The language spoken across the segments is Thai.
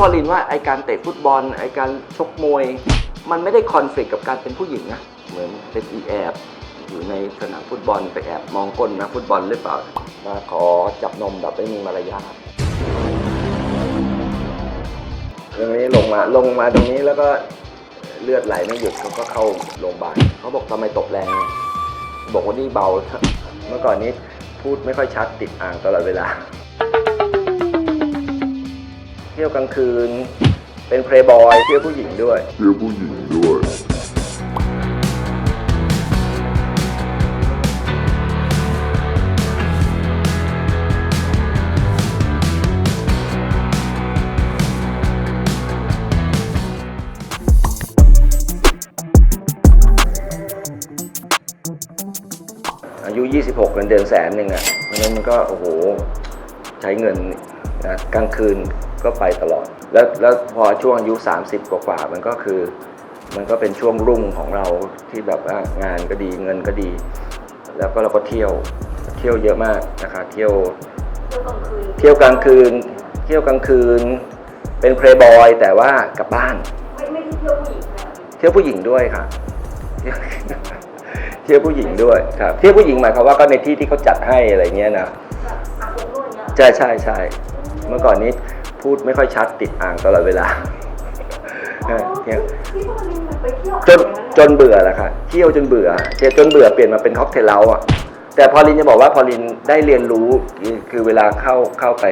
พอลินว่าไอการเตะฟุตบอลไอการชกมวย มันไม่ได้คอนฟ lict กับการเป็นผู้หญิงนะเหมือนเป็นอีแอบอยู่ในสนามฟุตบอลไปแอบมองก้นนะฟุตบอลหรือเปล่ามาขอจับนมแบบไม่มีมารยาทตรงนี้ลงมาลงมาตรงนี้แล้วก็เลือดไหลไม่หยุดเขาก็เข้าโรงพยาบาลเขาบอกทำไมตบแรง บอกว่านี่เบา เมื่อก่อนนี้พูดไม่ค่อยชัดติดอ่างตลอดเวลา ที่ยวกลางคืน เป็นเพลย์บอยเที่ยวผู้หญิงด้วยเพื่อผู้หญิงด้วย อายุ 26เงินเดือนแสนหนึ่งอะเพราะฉะนั้นมันก็โอ้โห ใช้เงินนะกลางคืน ก็ไปตลอด แล้วแล้วพอช่วงอายุ 30กว่ากว่าๆมันก็คือ มันก็เป็นช่วงรุ่งของเราที่แบบว่างานก็ดีเงินก็ดี แล้วก็เราก็เที่ยวเที่ยวเยอะมากนะคะเที่ยวเที่ยวกลางคืน เที่ยวกลางคืนเที่ยวกลางคืนเป็นเพลย์บอยแต่ว่ากลับบ้าน ไม่ไม่ได้เที่ยวผู้หญิงนะเที่ยวผู้หญิงด้วยค่ะ เที่ยวผู้หญิงด้วยครับ เที่ยวผู้หญิงหมายความว่าก็ในที่ที่เขาจัดให้อะไรเงี้ยนะแบบอาบนวดเนี่ยใช่ใช่ใช่เมื่อก่อนนี้ พูดไม่ค่อยชัดติดอ่างตลอดเวลาอ๋อเนี่ยที่พวกนี้มันไปเที่ยวจนจนเบื่อแล้วค่ะเที่ยวจนเบื่อเที่ยวจนเบื่อเปลี่ยนมาเป็นค็อกเทลเล้าอะแต่พอลินจะบอกว่าพอลินได้เรียนรู้คือคือเวลาเข้าเข้าไป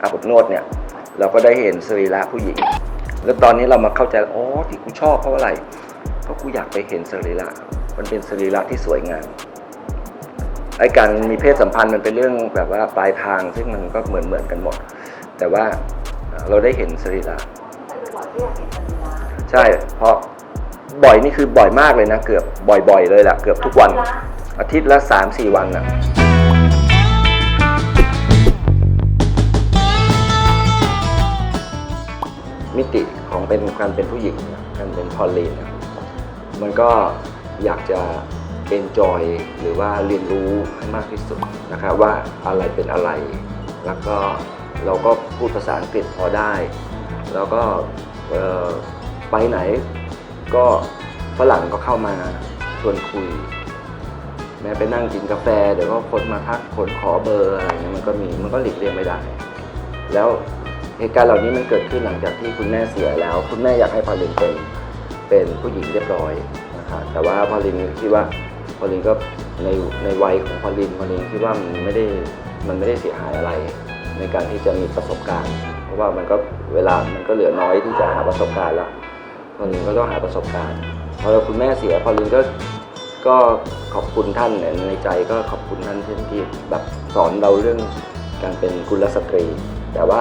อาบอบนวดเนี่ย เราก็ได้เห็นสรีระผู้หญิง แล้วตอนนี้เรามาเข้าใจอ๋อที่กูชอบเพราะอะไรเพราะกูอยากไปเห็นสรีระมันเป็นสรีระที่สวยงามไอ้การมีเพศสัมพันธ์มันเป็นเรื่องแบบว่าปลายทางซึ่งมันก็เหมือนเหมือนกันหมด แต่ว่าเราได้เห็นสรีระไปบ่อยๆก็อยากเห็นสรีระใช่เพราะบ่อยนี่คือบ่อยมากเลยนะ เกือบบ่อยๆเลยแหละเกือบทุกวัน อาทิตย์ละสามสี่วันน่ะมิติของเป็นการเป็นผู้หญิงการเป็นพอลลีนนะมันก็อยากจะเอนจอยหรือว่าเรียนรู้ให้มากที่สุดนะครับว่าอะไรเป็นอะไรแล้วก็ เราก็พูดภาษาอังกฤษพอได้ แล้วก็ไปไหนก็ฝรั่งก็เข้ามาชวนคุย แม้ไปนั่งกินกาแฟ เดี๋ยวก็คนมาทักคนขอเบอร์อะไรเงี้ยมันก็มีมันก็หลีกเลี่ยงไม่ได้ แล้วเหตุการณ์เหล่านี้มันเกิดขึ้นหลังจากที่คุณแม่เสียแล้ว คุณแม่อยากให้พอลินเป็นเป็นผู้หญิงเรียบร้อยนะครับแต่ว่าพอลินคิดว่าพอลินก็ในในวัยของพอลินพอลินคิดว่ามันไม่ได้มันไม่ได้เสียหายอะไร ในการที่จะมีประสบการณ์ เพราะว่ามันก็เวลามันก็เหลือน้อยที่จะหาประสบการณ์แล้วพอลินก็ต้องหาประสบการณ์พอคุณแม่เสียพอลินก็ก็ขอบคุณท่านเนี่ยในใจก็ขอบคุณท่านที่ที่แบบสอนเราเรื่องการเป็นกุลสตรี แต่ว่า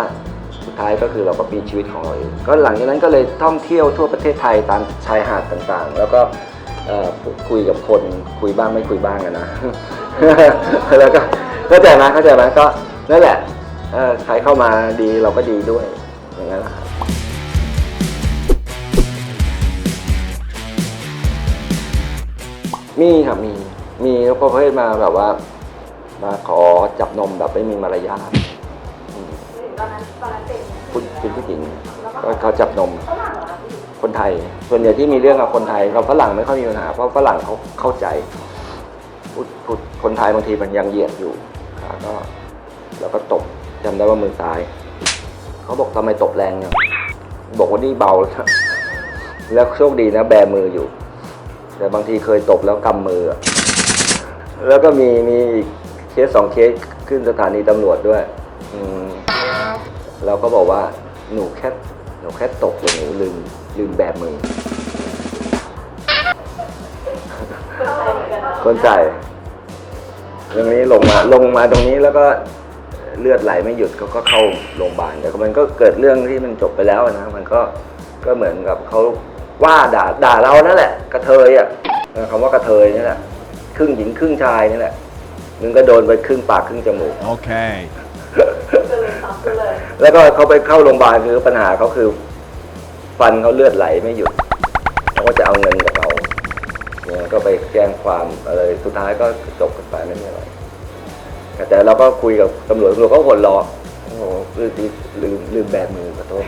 สุดท้ายก็คือเราก็มีชีวิตของเราเองก็หลังจากนั้นก็เลยท่องเที่ยวทั่วประเทศไทยตามชายหาดต่างๆ แล้วก็คุยกับคนคุยบ้างไม่คุยบ้างอะนะ แล้วก็เข้าใจไหมเข้าใจไหมก็นั่นแหละ เอ่อใครเข้ามาดีเราก็ดีด้วยอย่างนั้นแหละครับมีครับมีมีประเภทมาแบบว่า มาขอจับนมแบบไม่มีมารยาทอืมตอนนั้นตอนนั้นเป็นผู้เป็นผู้หญิงก็เขาจับนมฝรั่งเหรอพี่คนไทย ส่วนใหญ่ที่มีเรื่องกับคนไทยเราฝรั่งไม่ค่อยมีปัญหาเพราะฝรั่งเขาเข้าใจพูดพูดคนไทยบางทีมันยังเหยียดอยู่ขาก็แล้วก็ตบ จำได้ว่ามือซ้าย เขาบอกทำไมตบแรงเนี่ยบอกว่านี่เบาแล้วโชคดีนะแบมืออยู่ แต่บางทีเคยตบแล้วกำมือ แล้วก็มีมีอีกเคสสองเคสขึ้นสถานีตำรวจด้วยอืมเราก็บอกว่าหนูแค่หนูแค่ตกหนูลืมลืมแบบมือ คนใจตรงนี้ลงมาลงมาตรงนี้แล้วก็ เลือดไหลไม่หยุดเขาก็เข้าโรงพยาบาลแต่ก็มันก็เกิดเรื่องที่มันจบไปแล้วนะมันก็ก็เหมือนกับเขาว่าด่าด่าเรานั่นแหละ กระเทยอะเออคำว่ากระเทยนี่แหละครึ่งหญิงครึ่งชายนี่แหละมึงก็โดนไปครึ่งปากครึ่งจมูก Okay. ก็เลยตอบไปเลยแล้วก็เขาไปเข้าโรงพยาบาลคือปัญหาเขาคือ ฟันเขาเลือดไหลไม่หยุดเขาก็จะเอาเงินกับเราเนี่ยก็ไปแจ้งความอะไรสุดท้ายก็จบกันไปไม่มีอะไร แต่เราก็คุยกับตำรวจตำรวจก็หัวเราะโอ้โหลืมลืมลืมแบมือขอโทษ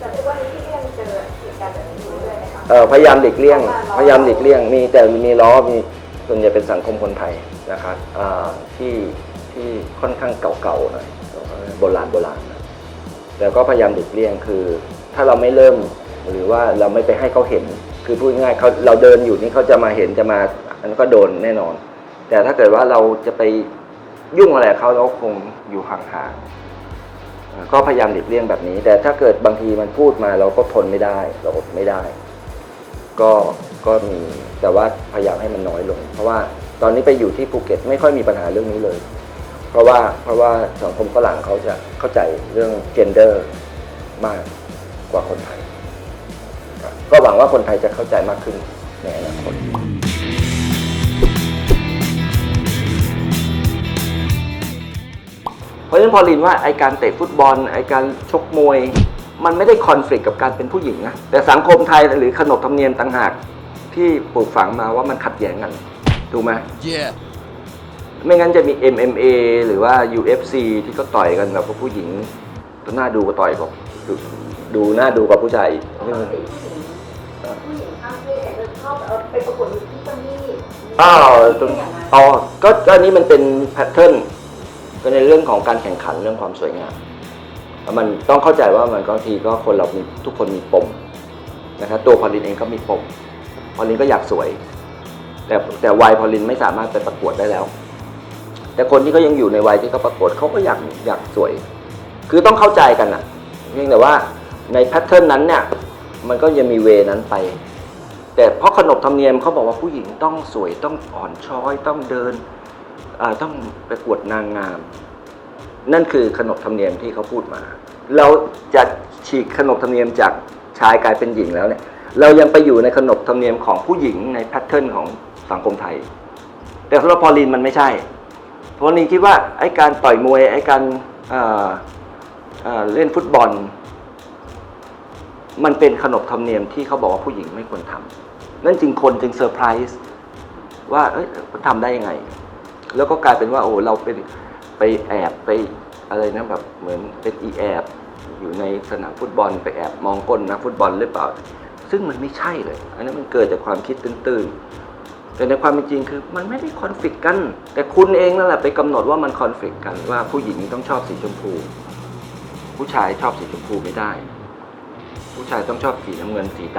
แต่ทุกวันนี้ที่ยังเจอเหตุการณ์แบบนี้อยู่เรื่อยๆนะคะเอ่อพยายามหลีกเลี่ยง พยายามหลีกเลี่ยง มีแต่มีล้อมีส่วนใหญ่เป็นสังคมคนไทยนะครับอ่าที่ที่ค่อนข้างเก่าๆหน่อยโบราณโบราณนะแต่ก็พยายามหลีกเลี่ยงคือ ถ้าเราไม่เริ่มหรือว่าเราไม่ไปให้เขาเห็น คือพูดง่ายๆเขาเราเดินอยู่นี่เขาจะมาเห็นจะมาอันนั้นก็โดนแน่นอน แต่ถ้าเกิดว่าเราจะไป ยุ่งอะไรเขาเราคงอยู่ห่างๆก็พยายามหลีกเลี่ยงแบบนี้ แต่ถ้าเกิดบางทีมันพูดมาเราก็ทนไม่ได้ เราอดไม่ได้ ก็ก็มีแต่ว่าพยายามให้มันน้อยลง เพราะว่าตอนนี้ไปอยู่ที่ภูเก็ตไม่ค่อยมีปัญหาเรื่องนี้เลย เพราะว่าเพราะว่าสังคมฝรั่งเขาจะเข้าใจเรื่องเจนเดอร์มากกว่าคนไทย ก็หวังว่าคนไทยจะเข้าใจมากขึ้นในอนาคต ราะฉะนั้นพอลินว่าไอการเตะฟุตบอลไอการชกมวย มันไม่ได้คอน FLICT กับการเป็นผู้หญิงนะแต่สังคมไทยหรือขนบธรรมเนียมต่างหากที่ปลูกฝังมาว่ามันขัดแย้งกันถูกไหม Yeah. ไม่งั้นจะมี MMA หรือว่า UFC ที่เขาต่อยกันแบบว่าผู้หญิงก็น่าดูกว่าต่อยกว่าดูดูน่าดูกว่าผู้ชายอีกปกติผู้หญิงผู้หญิงข้ามเพศเนี่ยจะชอบเออไปประกวดที่เจ้าหนี้อ้าวตรงไม่อย่างนั้นอ๋อก็ก็อันนี้มันเป็นแพทเทิร์น ก็ในเรื่องของการแข่งขันเรื่องความสวยงามมันต้องเข้าใจว่ามันก็ทีก็คนเรามีทุกคนมีปมนะครับตัวพอลินเองก็มีปมพอลินก็อยากสวย แต่แต่วัยพอลินไม่สามารถไปประกวดได้แล้ว แต่คนที่เขายังอยู่ในวัยที่เขาประกวดเขาก็อยากอยากสวย คือต้องเข้าใจกันอะเพียงแต่ว่าในแพทเทิร์นนั้นเนี่ยมันก็ยังมีเวนั้นไป แต่เพราะขนบธรรมเนียมเขาบอกว่าผู้หญิงต้องสวยต้องอ่อนช้อยต้องเดิน ต้องประกวดนางงาม นั่นคือขนบธรรมเนียมที่เขาพูดมา เราจะฉีกขนบธรรมเนียมจากชายกลายเป็นหญิงแล้วเนี่ย เรายังไปอยู่ในขนบธรรมเนียมของผู้หญิงในแพทเทิร์นของสังคมไทย แต่สำหรับพอลินมันไม่ใช่พอลินคิดว่าไอ้การต่อยมวยไอ้การเอ่อเอ่อเล่นฟุตบอล มันเป็นขนบธรรมเนียมที่เขาบอกว่าผู้หญิงไม่ควรทำนั่นจึงคนจึงเซอร์ไพรส์ว่าเอ้ยทำได้ยังไง แล้วก็กลายเป็นว่าโอ้เราเป็นไปแอบไปอะไรนะแบบเหมือนเป็นอีแอบอยู่ในสนามฟุตบอลไปแอบมองก้นนักฟุตบอลหรือเปล่า ซึ่งมันไม่ใช่เลย อันนั้นมันเกิดจากความคิดตื้นๆ แต่ในความเป็นจริงคือมันไม่ได้คอน FLICT กัน แต่คุณเองนั่นแหละไปกำหนดว่ามันคอน FLICT กันว่าผู้หญิงต้องชอบสีชมพู ผู้ชายชอบสีชมพูไม่ได้ ผู้ชายต้องชอบสีน้ำเงินสีด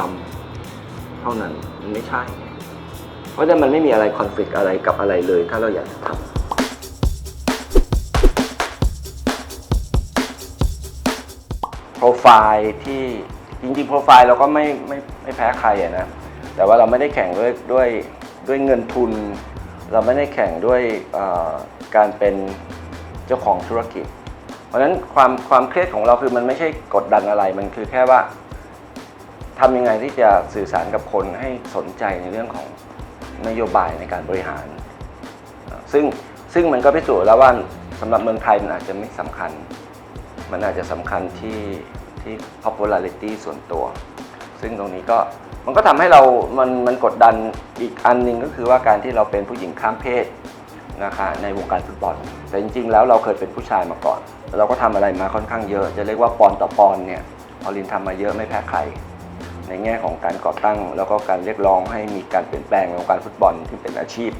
ำเท่านั้นมันไม่ใช่ เพราะฉะนั้นมันไม่มีอะไรคอน FLICT อะไรกับอะไรเลย ถ้าเราอยากจะทำโปรไฟล์ที่จริงๆ โปรไฟล์เราก็ไม่ไม่ไม่แพ้ใครอะนะ แต่ว่าเราไม่ได้แข่งด้วยด้วยด้วยเงินทุน เราไม่ได้แข่งด้วยเอ่อการเป็นเจ้าของธุรกิจ เพราะฉะนั้นความความเครียดของเราคือมันไม่ใช่กดดันอะไร มันคือแค่ว่าทำยังไงที่จะสื่อสารกับคนให้สนใจในเรื่องของ นโยบายในการบริหาร ซึ่งซึ่งมันก็พิสูจน์แล้วว่าสำหรับเมืองไทยมันอาจจะไม่สำคัญ มันอาจจะสำคัญที่ที่ popularity ส่วนตัว ซึ่งตรงนี้ก็มันก็ทำให้เรา มันมันกดดันอีกอันหนึ่งก็คือว่าการที่เราเป็นผู้หญิงข้ามเพศนะคะในวงการฟุตบอล แต่จริง ๆ แล้วเราเคยเป็นผู้ชายมาก่อน เราก็ทำอะไรมาค่อนข้างเยอะ จะเรียกว่าปอนต่อปอนเนี่ยพอลินทำมาเยอะไม่แพ้ใคร ในแง่ของการก่อตั้ง แล้วก็การเรียกร้องให้มีการเปลี่ยนแปลงในวงการฟุตบอลที่เป็นอาชีพ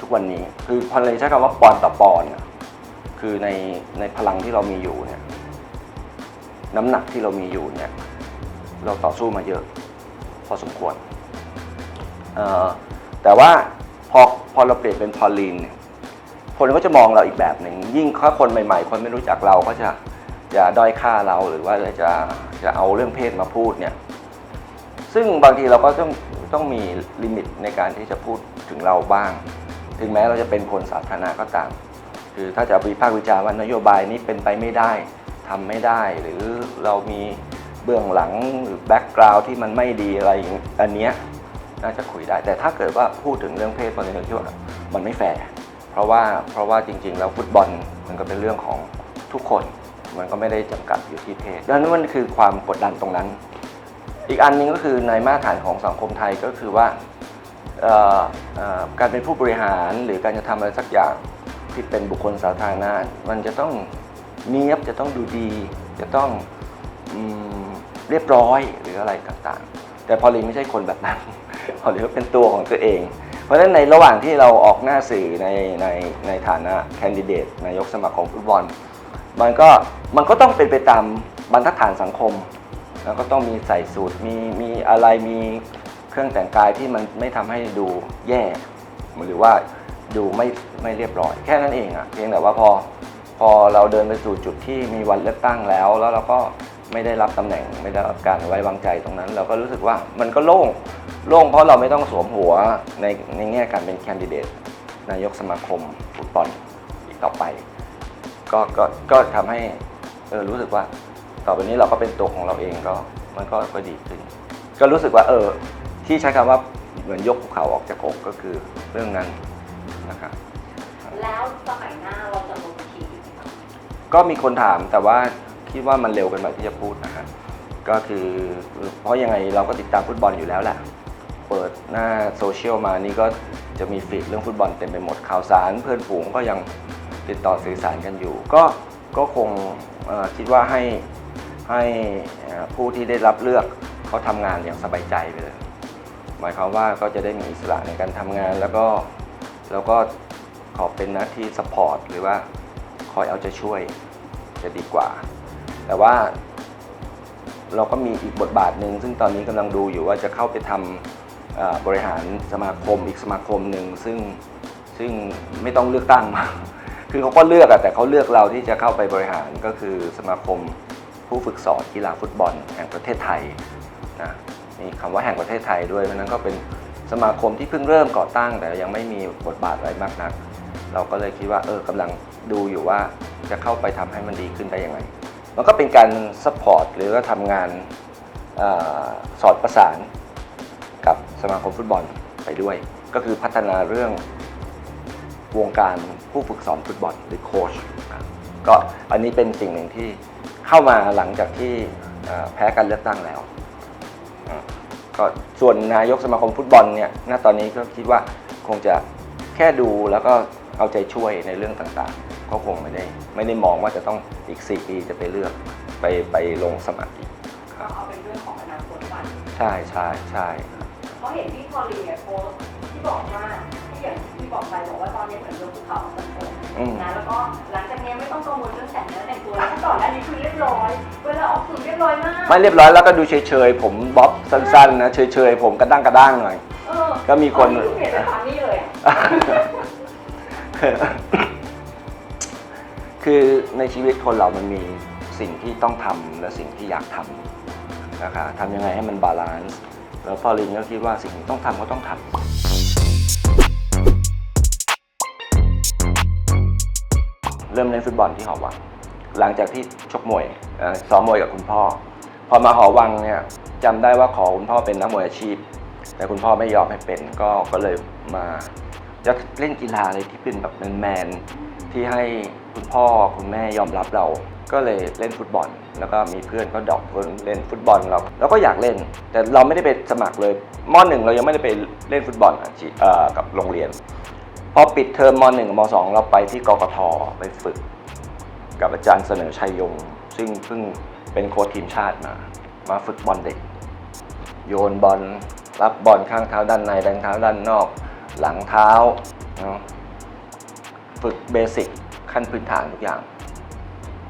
ทุกวันนี้ คือพอลินใช้คำว่าปอนต่อปอนคือในในพลังที่เรามีอยู่เนี่ยน้ำหนักที่เรามีอยู่เนี่ยเราต่อสู้มาเยอะ พอสมควร แต่ว่าพอพอเราเปลี่ยนเป็นพอลีนเนี่ยคนก็จะมองเราอีกแบบหนึ่งยิ่งถ้าคนใหม่ ๆ คนไม่รู้จักเราก็จะจะด้อยค่าเราหรือว่าจะจะเอาเรื่องเพศมาพูดเนี่ย ซึ่งบางทีเราก็ต้องต้องมีลิมิตในการที่จะพูดถึงเราบ้าง ถึงแม้เราจะเป็นคนสาธารณะก็ตาม คือถ้าจะวิพากษ์วิจารณ์ว่านโยบายนี้เป็นไปไม่ได้ทำไม่ได้ หรือเรามีเบื้องหลังหรือแบ็กกราวด์ที่มันไม่ดีอะไรอันเนี้ยน่าจะคุยได้ แต่ถ้าเกิดว่าพูดถึงเรื่องเพศคนในที่ว่ามันไม่แฟร์เพราะว่าเพราะว่าจริง ๆ แล้วฟุตบอลมันก็เป็นเรื่องของทุกคนมันก็ไม่ได้จำกัดอยู่ที่เพศดังนั้นมันคือความกดดันตรงนั้น อีกอันหนึงก็คือในมาตรฐานของสังคมไทยก็คือว่าการเป็นผู้บริหารหรือการจะทำอะไรสักอย่างที่เป็นบุคคลสาธารณะมันจะต้องเนี้ยบจะต้องดูดี จะต้องอเรียบร้อยหรืออะไรต่างๆ แต่พอลินไม่ใช่คนแบบนั้นพอลินก็เป็นตัวของตัวเอง เพราะฉะนั้นในระหว่างที่เราออกหน้าสื่อในในในฐานะแคนดิเดตนายกสมาคมฟุตบอลมันก็มันก็ต้องเป็นไปตามบรรทัดฐานสังคม แล้วก็ต้องมีใส่สูตรมีมีอะไรมีเครื่องแต่งกายที่มันไม่ทำให้ดูแย่หรือว่าดูไม่ไม่เรียบร้อย แค่นั้นเองอะเพียงแต่ว่าพอพอเราเดินไปสู่จุดที่มีวันเลือกตั้งแล้ว แล้วเราก็ไม่ได้รับตำแหน่งไม่ได้รับการไว้วางใจตรงนั้น เราก็รู้สึกว่ามันก็โล่งโล่งเพราะเราไม่ต้องสวมหัวในในแง่การเป็นแคนดิเดตนายกสมาคมฟุตบอลอีกต่อไป ก็ก็ก็ทำให้เออรู้สึกว่า ต่อไปนี้เราก็เป็นตัวของเราเองก็มันก็ก็ดีขึ้น ก็รู้สึกว่าเออที่ใช้คำว่าเหมือนยกภูเขาออกจากอกก็คือเรื่องนั้นนะครับแล้วสมัยหน้าเราจะลงทีมไหมคะก็มีคนถามแต่ว่าคิดว่ามันเร็วเกันไปที่จะพูดนะครับก็คือเพราะยังไงเราก็ติดตามฟุตบอลอยู่แล้วแหละเปิดหน้าโซเชียลมานี่ก็จะมีฟีดเรื่องฟุตบอลเต็มไปหมดข่าวสารเพื่อนฝูงก็ยังติดต่อสื่อสารกันอยู่ ก็ก็คงเอ่อคิดว่าให้ ให้ผู้ที่ได้รับเลือกเขาทำงานอย่างสบายใจไปเลย หมายความว่าก็จะได้มีอิสระในการทำงานแล้วก็แล้วก็ขอเป็นหน้าที่สปอร์ตหรือว่าคอยเอาใจช่วยจะดีกว่า แต่ว่าเราก็มีอีกบทบาทหนึ่งซึ่งตอนนี้กำลังดูอยู่ว่าจะเข้าไปทำบริหารสมาคมอีกสมาคมหนึ่งซึ่งซึ่งไม่ต้องเลือกตั้งคือเขาก็เลือกอะแต่เขาเลือกเราที่จะเข้าไปบริหารก็คือสมาคม ผู้ฝึกสอนกีฬาฟุตบอลแห่งประเทศไทยนะมีคำว่าแห่งประเทศไทยด้วยเพราะนั้นก็เป็นสมาคมที่เพิ่งเริ่มก่อตั้ง แต่ยังไม่มีบทบาทอะไรมากนัก เราก็เลยคิดว่าเออกำลังดูอยู่ว่าจะเข้าไปทำให้มันดีขึ้นได้ยังไงมันก็เป็นการซัพพอร์ตหรือว่าทำงานออสอดประสานกับสมาคมฟุตบอลไปด้วย ก็คือพัฒนาเรื่องวงการผู้ฝึกสอนฟุตบอลหรือโค้ชก็อันนี้เป็นสิ่งหนึ่งที่ เข้ามาหลังจากที่เอ่อแพ้การเลือกตั้งแล้วอ่าก็ส่วนนายกสมาคมฟุตบอลเนี่ยณตอนนี้ก็คิดว่าคงจะแค่ดูแล้วก็เอาใจช่วยในเรื่องต่างๆ ก็คงไม่ได้ ไม่ได้มองว่าจะต้องอีก 4 ปีจะไปเลือกไปไปลงสมัครอีกก็เอาเป็นเรื่องของอนาคตวันใช่ใช่ใช่ครับเพราะเห็นที่พอลีเนี่ยโพสต์ที่บอกว่าที่อย่าง ที่บอกไปบอกว่าตอนนี้เหมือนยกภูเขาสังคมอืมนะแล้วก็หลังจากนี้ไม่ต้องกังวลเรื่องแต่งเนื้อแต่งตัวแล้วถ้าก่อนหน้านี้คือเรียบร้อยเวลาออกสื่อเรียบร้อยมากไม่เรียบร้อยแล้วก็ดูเฉยๆผมบ๊อบสั้นๆนะเฉยๆผมกระด้างกระด้างหน่อยเออก็มีคนเอาที่เปลี่ยนไปทางนี้เลยอะคือในชีวิตคนเรามันมีสิ่งที่ต้องทำและสิ่งที่อยากทำนะคะทำยังไงให้มันบาลานซ์แล้วพอลินก็คิดว่าสิ่งที่ต้องทำก็ต้องทำ เริ่มเล่นฟุตบอลที่หอวัง หลังจากที่ชกมวยซ้อมมวยกับคุณพ่อ พอมาหอวังเนี่ยจำได้ว่าขอคุณพ่อเป็นนักมวยอาชีพ แต่คุณพ่อไม่ยอมให้เป็นก็ก็เลยมาจะเล่นกีฬาอะไรที่เป็นแบบแมนๆที่ให้คุณพ่อคุณแม่ยอมรับเรา ก็เลยเล่นฟุตบอล แล้วก็มีเพื่อนก็ดอกคนเล่นฟุตบอลเราเราก็อยากเล่น แต่เราไม่ได้ไปสมัครเลยมหนึ่งเรายังไม่ได้ไปเล่นฟุตบอลกับโรงเรียน พอปิดเทอมมหนึ่งกับมสองเราไปที่กกทไปฝึก กับอาจารย์เสนอชัยยง ซึ่งเพิ่งเป็นโค้ชทีมชาติมา มาฝึกบอลเด็ก โยนบอลรับบอลข้างเท้าด้านในด้านเท้าด้านนอก หลังเท้าเนาะฝึกเบสิกขั้นพื้นฐานทุกอย่าง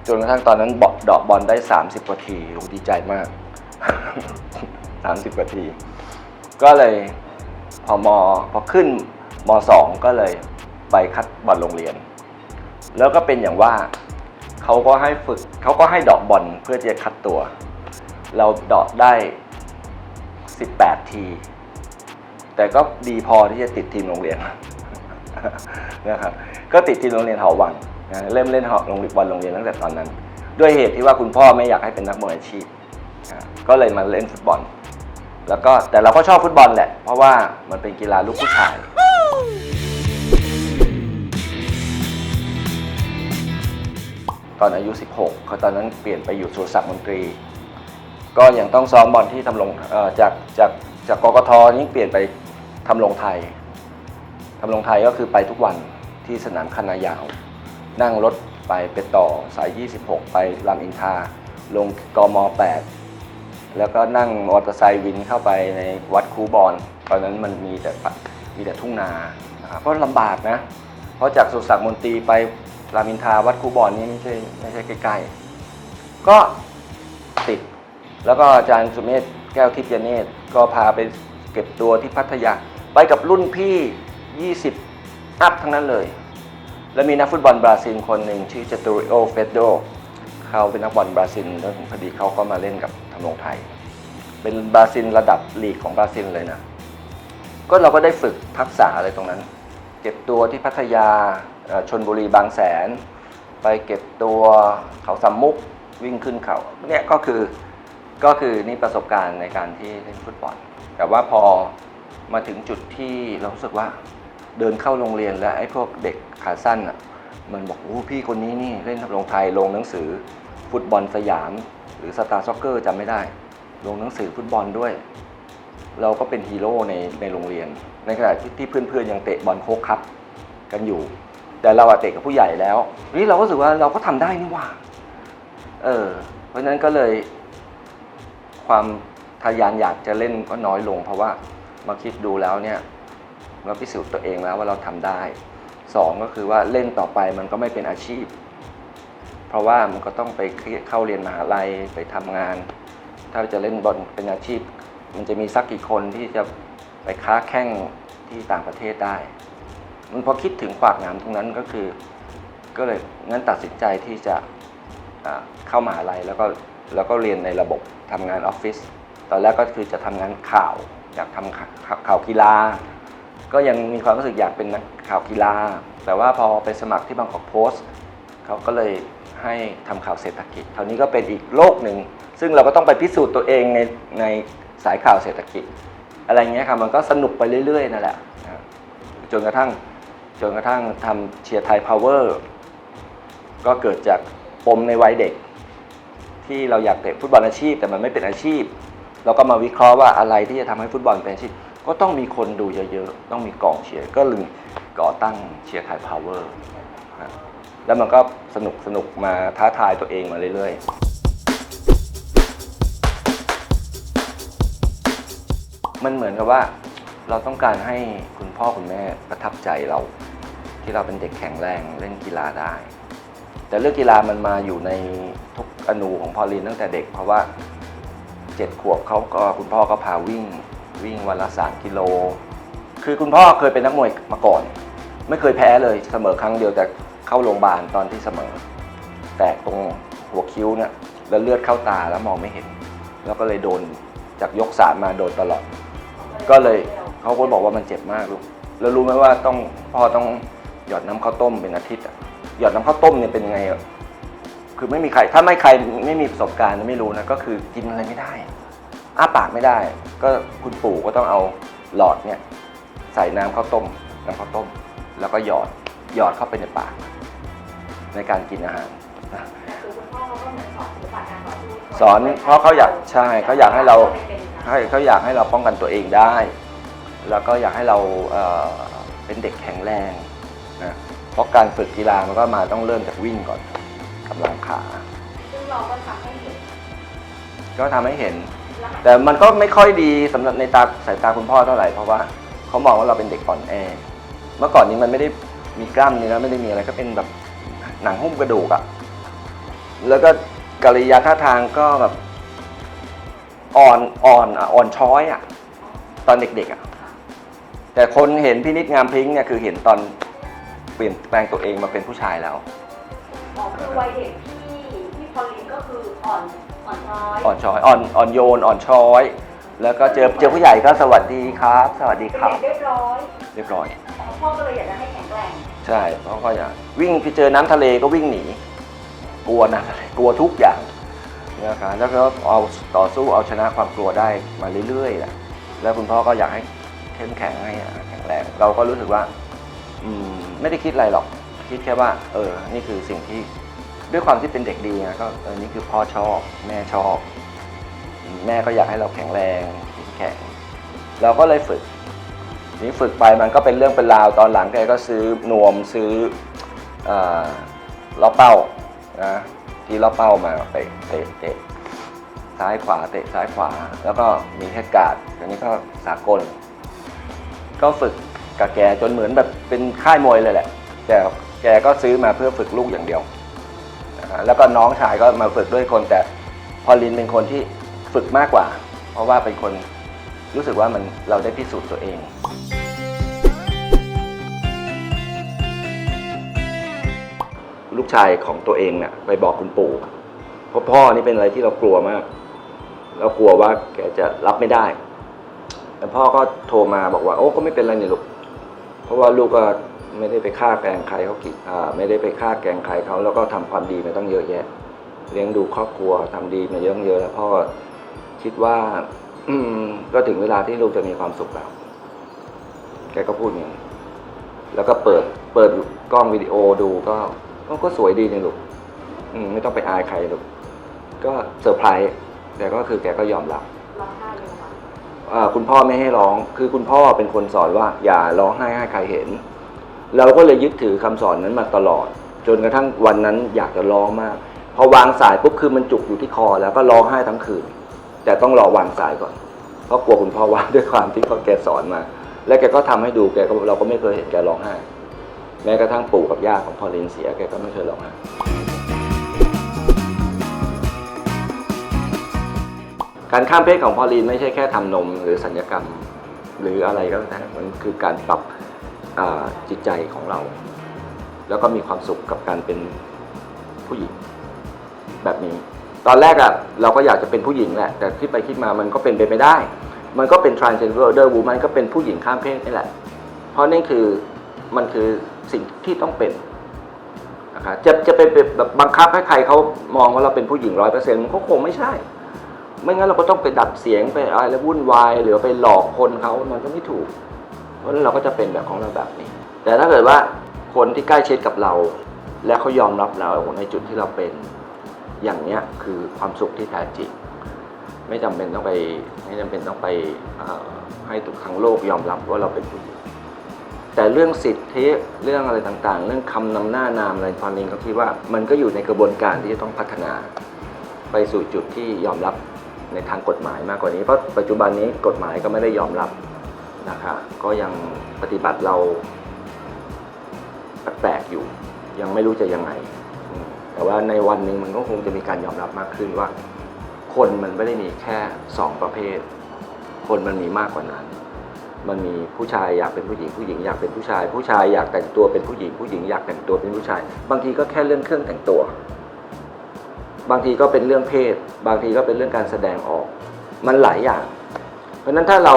จนกระทั่งตอนนั้นเบาะเดอกบอลได้ 30กว่าทีโอ้ดีใจมาก 30กว่าที ก็เลยพอมพอขึ้น มสองก็เลยไปคัดบอลโรงเรียน แล้วก็เป็นอย่างว่าเขาก็ให้ฝึกเขาก็ให้เดอกบอลเพื่อจะคัดตัว เราเดอกได้ 18 ที แต่ก็ดีพอที่จะติดทีมโรงเรียนนะครับก็ติดทีมโรงเรียนหอวังนะเริ่มเล่นหอโรงเรียนบอลโรงเรียนตั้งแต่ตอนนั้น ด้วยเหตุที่ว่าคุณพ่อไม่อยากให้เป็นนักมวยอาชีพนะก็เลยมาเล่นฟุตบอล แล้วก็แต่เราก็ชอบฟุตบอลแหละ เพราะว่ามันเป็นกีฬาลูกผู้ชาย ตอนอายุ 16เขาตอนนั้นเปลี่ยนไปอยู่สุรศักดิ์มนตรี ก็ยังต้องซ้อมบอลที่ทำลงจากจากจากกกทนี้เปลี่ยนไปทำลงไทยทำลงไทยก็คือไปทุกวันที่สนามคณะยาว นั่งรถไปไปต่อสาย 26 ไปรามอินทราลงกม 8 แล้วก็นั่งมอเตอร์ไซค์วินเข้าไปในวัดคูบอนตอนนั้นมันมีแต่มีแต่ทุ่งนานะครับเพราะลำบากนะ เพราะจากสุสานมนตรีไป รามอินทราวัดคูบอนนี่ไม่ใช่ไม่ใช่ใกล้ๆก็ติด แล้วก็อาจารย์สุเมธแก้วทิพยเนตรก็พาไปเก็บตัวที่พัทยา ไปกับรุ่นพี่ 20 อัพทั้งนั้นเลย แล้วมีนักฟุตบอลบราซิลคนหนึ่งชื่อจตูริโอเฟโดเขาเป็นนักบอลบราซิลแล้วพอดีเขาก็มาเล่นกับทำรงไทย เป็นบราซิลระดับลีกของบราซิลเลยนะก็เราก็ได้ฝึกทักษะอะไรตรงนั้น เก็บตัวที่พัทยา ชนบุรีบางแสน ไปเก็บตัวเขาสามมุกวิ่งขึ้นเขาเนี่ยก็คือก็คือนี่ประสบการณ์ในการที่เล่นฟุตบอล แต่ว่าพอมาถึงจุดที่เรารู้สึกว่าเดินเข้าโรงเรียนแล้วไอ้พวกเด็กขาสั้นอะมันบอกโอ้พี่คนนี้นี่เล่นลงไทยลงหนังสือฟุตบอลสยาม หรือสตาร์ซ็อกเกอร์จำไม่ได้ ลงหนังสือฟุตบอลด้วย เราก็เป็นฮีโร่ในในโรงเรียน ในขณะที่เพื่อนๆยังเตะบอลโค้กครับกันอยู่ แต่เราอะเตะกับผู้ใหญ่แล้วนี่เราก็รู้สึกว่าเราก็ทำได้นี่หว่า เออ เพราะฉะนั้นก็เลย ความทะยานอยากจะเล่นก็น้อยลง เพราะว่ามาคิดดูแล้วเนี่ยเราพิสูจน์ตัวเองแล้วว่าเราทำได้สองก็คือว่าเล่นต่อไปมันก็ไม่เป็นอาชีพ เพราะว่ามันก็ต้องไปเข้าเรียนมหาลัยไปทำงาน ถ้าจะเล่นบอลเป็นอาชีพ มันจะมีสักกี่คนที่จะไปค้าแข่งที่ต่างประเทศได้ มันพอคิดถึงขวากน้ำตรงนั้นก็คือ ก็เลยงั้นตัดสินใจที่จะเข้ามหาลัยแล้วก็แล้วก็เรียนในระบบทำงานออฟฟิศตอนแรกก็คือจะทำงานข่าวอยากทำข่าวข่าวกีฬา ก็ยังมีความรู้สึกอยากเป็นนักข่าวกีฬา แต่ว่าพอไปสมัครที่บางกอกโพสต์เขาก็เลยให้ทำข่าวเศรษฐกิจคราวนี้ก็เป็นอีกโลกหนึ่ง ซึ่งเราก็ต้องไปพิสูจน์ตัวเองในในสายข่าวเศรษฐกิจ อะไรเงี้ยครับมันก็สนุกไปเรื่อยๆนั่นแหละจนกระทั่ง จนกระทั่งทำเชียร์ไทยพาวเวอร์ก็เกิดจากปมในวัยเด็ก ที่เราอยากเตะฟุตบอลอาชีพ แต่มันไม่เป็นอาชีพ เราก็มาวิเคราะห์ว่าอะไรที่จะทำให้ฟุตบอลเป็นอาชีพ ก็ต้องมีคนดูเยอะๆ ต้องมีกองเชียร์ก็เลยก่อตั้งเชียร์ไทยพาวเวอร์แล้วมันก็สนุกสนุกมาท้าทายตัวเองมาเรื่อยๆ มันเหมือนกับว่าเราต้องการให้คุณพ่อคุณแม่ประทับใจเรา ที่เราเป็นเด็กแข็งแรงเล่นกีฬาได้ แต่เรื่องกีฬามันมาอยู่ในทุกอนูของพอลินตั้งแต่เด็ก เพราะว่าเจ็ดขวบเขาก็คุณพ่อก็พาวิ่งวิ่งวันละสามกิโล คือคุณพ่อเคยเป็นนักมวยมาก่อน ไม่เคยแพ้เลยเสมอครั้งเดียวแต่เข้าโรงพยาบาลตอนที่เสมอ แตกตรงหัวคิ้วเนี่ยแล้วเลือดเข้าตาแล้วมองไม่เห็น แล้วก็เลยโดนจากยกสามมาโดนตลอด ก็เลยเขาก็บอกว่ามันเจ็บมากลูกแล้วรู้ไหมว่าต้องพ่อต้อง หยอดน้ำข้าวต้มเป็นอาทิตย์อะหยอดน้ำข้าวต้มเนี่ยเป็นยังไงอะคือไม่มีใครถ้าไม่ใครไม่มีประสบการณ์ไม่รู้นะก็คือกินอะไรไม่ได้อะอ้าปากไม่ได้ ก็คุณปู่ก็ต้องเอาหลอดเนี่ยใส่น้ำข้าวต้มน้ำข้าวต้ม แล้วก็หยอดหยอดเข้าไปในปาก ในการกินอาหารนะคือคุณพ่อเขาก็เหมือนสอนศิลปะการต่อสู้สอนเพราะเขาอยากใช่เขาอยากให้เราให้เขาอยากให้เราป้องกันตัวเองได้ แล้วก็อยากให้เราเอ่อเป็นเด็กแข็งแรง นะเพราะการฝึกกีฬามันก็มาต้องเริ่มจากวิ่งก่อนกำลังขา ซึ่งเราก็ทำให้เห็นก็ทำให้เห็น แล้วแต่มันก็ไม่ค่อยดีสำหรับในตาสายตาคุณพ่อเท่าไหร่เพราะว่าเขามองว่าเราเป็นเด็กอ่อนแอ เมื่อก่อนนี้มันไม่ได้มีกล้ามเนื้อไม่ได้มีอะไรก็เป็นแบบหนังหุ้มกระดูกอะแล้วก็กริยาท่าทางก็แบบอ่อนอ่อนอะอ่อนช้อยอะตอนเด็กๆอะแต่คนเห็นพินิจงามพริ้งเนี่ยคือเห็นตอน เปลี่ยนแปลงตัวเองมาเป็นผู้ชายแล้ว อ๋อคือวัยเด็กที่ที่พอลินก็คืออ่อนอ่อนช้อยอ่อนช้อยอ่อนอ่อนโยนอ่อนช้อย แล้วก็เจอเจอผู้ใหญ่ก็สวัสดีครับ สวัสดีเป็นครับเด็กเรียบร้อยเรียบร้อยพ่อก็เลยอยากจะให้แข็งแรงใช่เพราะเขาอยากวิ่งไปเจอน้ำทะเลก็วิ่งหนี กลัวน้ำทะเลกลัวทุกอย่างนะครับแล้วก็เอาต่อสู้เอาชนะความกลัวได้มาเรื่อยๆแหละแล้วคุณพ่อก็อยากให้เข้มแข็งให้แข็งแรงเราก็รู้สึกว่า อืม ไม่ได้คิดอะไรหรอก คิดแค่ว่า เออ นี่คือสิ่งที่ด้วยความที่เป็นเด็กดีนะก็เออนี่คือพ่อชอบ แม่ชอบ แม่ก็อยากให้เราแข็งแรงแข็งเราก็เลยฝึกนี่ฝึกไปมันก็เป็นเรื่องเป็นราวตอนหลังแกก็ซื้อนวมซื้ออล็อเป้านะที่ล็อเป้ามาไปเตะเตะซ้ายขวาเตะซ้ายขวา แล้วก็มีแค่กาดอันนี้ก็สากล ก็ฝึก กับแกจนเหมือนแบบเป็นค่ายมวยเลยแหละ แต่แกก็ซื้อมาเพื่อฝึกลูกอย่างเดียวนะฮะแล้วก็น้องชายก็มาฝึกด้วยคนแต่พอลินเป็นคนที่ฝึกมากกว่า เพราะว่าเป็นคนรู้สึกว่ามันเราได้พิสูจน์ตัวเอง ลูกชายของตัวเองเนี่ยไปบอกคุณปู่เพราะพ่อนี่เป็นอะไรที่เรากลัวมาก เรากลัวว่าแกจะรับไม่ได้แต่พ่อก็โทรมาบอกว่าโอ้ก็ไม่เป็นไรนี่ลูก เพราะว่าลูกก็ไม่ได้ไปฆ่าแกงใครเขากิอ่าไม่ได้ไปฆ่าแกงใครเขาแล้วก็ทำความดีมาต้องเยอะแยะ เลี้ยงดูครอบครัวทำดีมาเยอะเยอะแล้วพ่อคิดว่า อืก็ถึงเวลาที่ลูกจะมีความสุขแล้วแกก็พูดอย่างนี้แล้วก็เปิดเปิดกล้องวิดีโอดูก็ก็สวยดีนี่ลูกอืมไม่ต้องไปอายใครลูกก็เซอร์ไพรส์แต่ก็คือแกก็ยอมรับร้องไห้เลย คุณพ่อไม่ให้ร้อง คือคุณพ่อเป็นคนสอนว่า อย่าร้องไห้ให้ใครเห็น เราก็เลยยึดถือคำสอนนั้นมาตลอด จนกระทั่งวันนั้นอยากจะร้องมาก พอวางสายปุ๊บคือมันจุกอยู่ที่คอ แล้วก็ร้องไห้ทั้งคืน แต่ต้องรอวางสายก่อน เพราะกลัวคุณพ่อว่าด้วยความที่เขาแกสอนมา และแกก็ทำให้ดูแกเราก็ไม่เคยเห็นแกร้องไห้ แม้กระทั่งปู่กับย่าของพอลินเสียแกก็ไม่เคยร้องไห้ การข้ามเพศของพอลีนไม่ใช่แค่ทำนมหรือสัญญกรรม หรืออะไรก็แล้วแต่มันคือการปรับจิตใจของเรา แล้วก็มีความสุขกับการเป็นผู้หญิงแบบนี้ ตอนแรกอะเราก็อยากจะเป็นผู้หญิงแหละ แต่คิดไปคิดมามันก็เป็นไปไม่ได้ มันก็เป็น transgender woman ก็เป็นผู้หญิงข้ามเพศนี่แหละ เพราะนี่คือมันคือสิ่งที่ต้องเป็นนะครับจะจะไปแบบบังคับให้ใครเขามองว่าเราเป็นผู้หญิงร้อยเปอร์เซ็นต์มันก็คงไม่ใช่ ไม่งั้นเราก็ต้องไปดัดเสียงไปอะไรแล้ววุ่นวายหรือไปหลอกคนเขามันก็ไม่ถูก เพราะนั้นเราก็จะเป็นแบบของเราแบบนี้ แต่ถ้าเกิดว่าคนที่ใกล้ชิดกับเรา และเขายอมรับเราในจุดที่เราเป็นอย่างเนี้ยคือความสุขที่แท้จริงไม่จำเป็นต้องไปไม่จำเป็นต้องไปให้ทุกครั้งโลกยอมรับว่าเราเป็นผู้หญิงแต่เรื่องสิทธิเรื่องอะไรต่างๆ เรื่องคำนำหน้านามอะไรตอนนี้เขาคิดว่ามันก็อยู่ในกระบวนการที่จะต้องพัฒนา ไปสู่จุดที่ยอมรับ ในทางกฎหมายมากกว่านี้ เพราะปัจจุบันนี้กฎหมายก็ไม่ได้ยอมรับนะคะก็ยังปฏิบัติเราแปลกๆอยู่ ยังไม่รู้จะยังไง แต่ว่าในวันหนึ่งมันก็คงจะมีการยอมรับมากขึ้นว่า คนมันไม่ได้มีแค่สองประเภท คนมันมีมากกว่านั้น มันมีผู้ชายอยากเป็นผู้หญิงผู้หญิงอยากเป็นผู้ชาย ผู้ชายอยากแต่งตัวเป็นผู้หญิงผู้หญิงอยากแต่งตัวเป็นผู้ชาย บางทีก็แค่เรื่องเครื่องแต่งตัว บางทีก็เป็นเรื่องเพศ บางทีก็เป็นเรื่องการแสดงออก มันหลายอย่าง เพราะนั้นถ้าเรา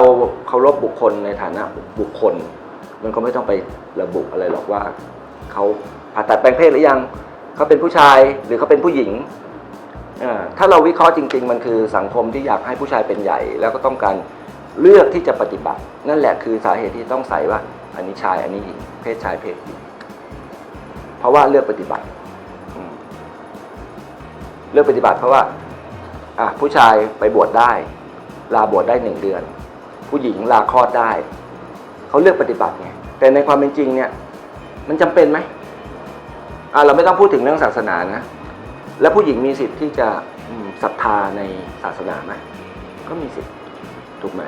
เคารพบุคคลในฐานะบุคคล มันก็ไม่ต้องไประบุอะไรหรอกว่าเขาผ่าตัดแปลงเพศหรือยังเขาเป็นผู้ชายหรือเขาเป็นผู้หญิงถ้าเราวิเคราะห์จริง ๆ มันคือสังคมที่อยากให้ผู้ชายเป็นใหญ่ แล้วก็ต้องการเลือกที่จะปฏิบัติ นั่นแหละคือสาเหตุที่ต้องใส่ว่า อันนี้ชายอันนี้หญิงเพศชายเพศหญิงเพราะว่าเลือกปฏิบัติ เลือกปฏิบัติเพราะว่าอะผู้ชายไปบวชได้ ลาบวชได้หนึ่งเดือน ผู้หญิงลาคลอดได้ เขาเลือกปฏิบัติไงแต่ในความเป็นจริงเนี่ย มันจำเป็นไหมอะเราไม่ต้องพูดถึงเรื่องศาสนานะ แล้วผู้หญิงมีสิทธิ์ที่จะศรัทธาในศาสนาไหมก็มีสิทธิ์ถูกไหม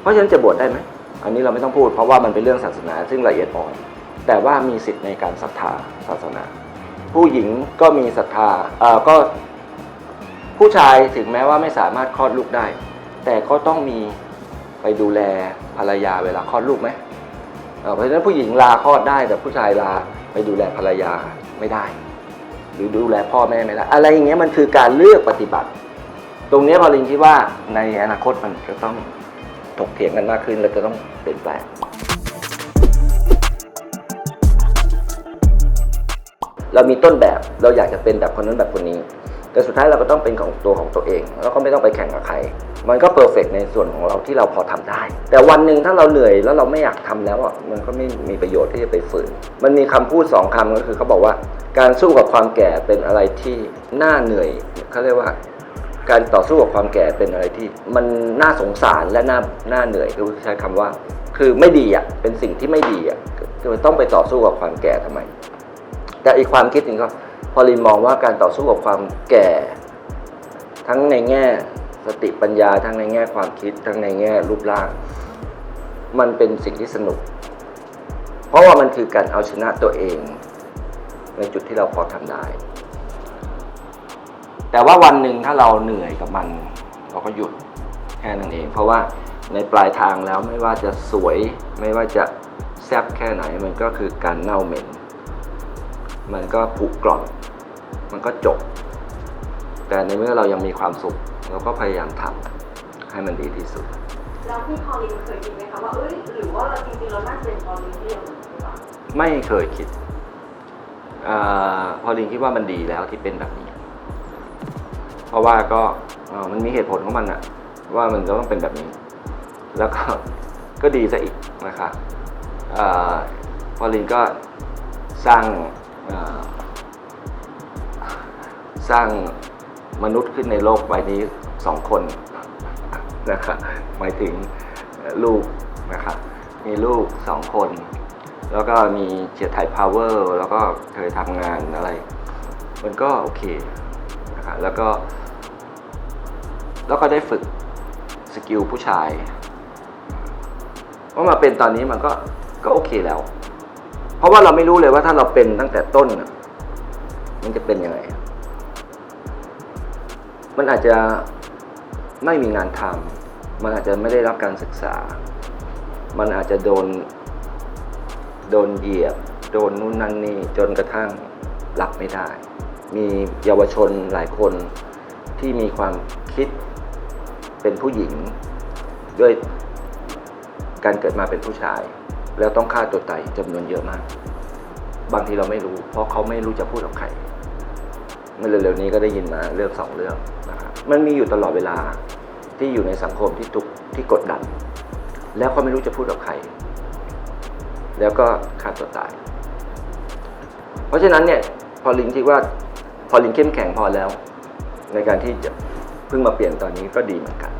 เพราะฉะนั้นจะบวชได้ไหมอันนี้เราไม่ต้องพูดเพราะว่ามันเป็นเรื่องศาสนาซึ่งละเอียดอ่อน แต่ว่ามีสิทธิ์ในการศรัทธาศาสนา ผู้หญิงก็มีศรัทธาเอ่อก็ผู้ชายถึงแม้ว่าไม่สามารถคลอดลูกได้ แต่ก็ต้องมีไปดูแลภรรยาเวลาคลอดลูกไหมเอ่อเพราะฉะนั้นผู้หญิงลาคลอดได้ แต่ผู้ชายลาไปดูแลภรรยาไม่ได้ หรือดูแลพ่อแม่ไม่ได้อะไรอย่างเงี้ยมันคือการเลือกปฏิบัติ ตรงเนี้ยพอลินคิดว่าในอนาคตมันจะต้องถกเถียงกันมากขึ้นและจะต้องเปลี่ยนแปลง เรามีต้นแบบเราอยากจะเป็นแบบคนนั้นแบบคนนี้ แต่สุดท้ายเราก็ต้องเป็นของตัวของตัวเอง แล้วก็ไม่ต้องไปแข่งกับใคร มันก็เพอร์เฟกในส่วนของเราที่เราพอทำได้ แต่วันหนึ่งถ้าเราเหนื่อยแล้วเราไม่อยากทำแล้วอะมันก็ไม่มีประโยชน์ที่จะไปฝืน มันมีคำพูดสองคำก็คือเขาบอกว่า การสู้กับความแก่เป็นอะไรที่น่าเหนื่อยเขาเรียกว่าการต่อสู้กับความแก่เป็นอะไรที่ มันน่าสงสารและน่าน่าเหนื่อยคือใช้คำว่า คือไม่ดีอะเป็นสิ่งที่ไม่ดีอะคือต้องไปต่อสู้กับความแก่ทำไม แต่อีกความคิดหนึ่งก็พอลินมองว่าการต่อสู้กับความแก่ ทั้งในแง่สติปัญญา ทั้งในแง่ความคิด ทั้งในแง่รูปร่าง มันเป็นสิ่งที่สนุก เพราะว่ามันคือการเอาชนะตัวเอง ในจุดที่เราพอทำได้ แต่ว่าวันหนึ่งถ้าเราเหนื่อยกับมัน เราก็หยุดแค่นั้นเอง เพราะว่าในปลายทางแล้วไม่ว่าจะสวย ไม่ว่าจะแซบแค่ไหนมันก็คือการเน่าเหม็น มันก็ผุกร่อน มันก็จบ แต่ในเมื่อเรายังมีความสุข เราก็พยายามทำให้มันดีที่สุด แล้วพี่พอลินเคยคิดไหมคะว่าเอ้ยหรือว่าเราจริงๆเราน่าจะเป็นพอลินที่ยังหรือเปล่าไม่เคยคิดอาพอลินคิดว่ามันดีแล้วที่เป็นแบบนี้ เพราะว่าก็เอ่อมันมีเหตุผลของมันอะว่ามันจะต้องเป็นแบบนี้ แล้วก็ก็ดีซะอีกนะคะอาพอลินก็สร้างอ่า สร้างมนุษย์ขึ้นในโลกใบนี้สองคนนะคะหมายถึงลูกนะคะมีลูกสองคน แล้วก็มีเชียร์ไทยพาวเวอร์แล้วก็เคยทำงานอะไร มันก็โอเคนะครับแล้วก็ แล้วก็ได้ฝึกสกิลผู้ชายว่ามาเป็นตอนนี้มันก็ก็โอเคแล้ว เพราะว่าเราไม่รู้เลยว่าถ้าเราเป็นตั้งแต่ต้นมันจะเป็นยังไง มันอาจจะไม่มีงานทำมันอาจจะไม่ได้รับการศึกษา มันอาจจะโดน โดนเหยียบ โดนนู่นนั่นนี่จนกระทั่งรับไม่ได้ มีเยาวชนหลายคนที่มีความคิดเป็นผู้หญิง ด้วยการเกิดมาเป็นผู้ชาย แล้วต้องฆ่าตัวตายจำนวนเยอะมาก บางทีเราไม่รู้ เพราะเขาไม่รู้จะพูดกับใครเมื่อเร็วๆนี้ก็ได้ยินมาเรื่องสองเรื่องนะครับมันมีอยู่ตลอดเวลาที่อยู่ในสังคมที่ทุกที่กดดัน แล้วเขาไม่รู้จะพูดกับใคร แล้วก็ฆ่าตัวตาย เพราะฉะนั้นเนี่ยพอลินคิดว่าพอลินเข้มแข็งพอแล้ว ในการที่จะเพิ่งมาเปลี่ยนตอนนี้ก็ดีเหมือนกัน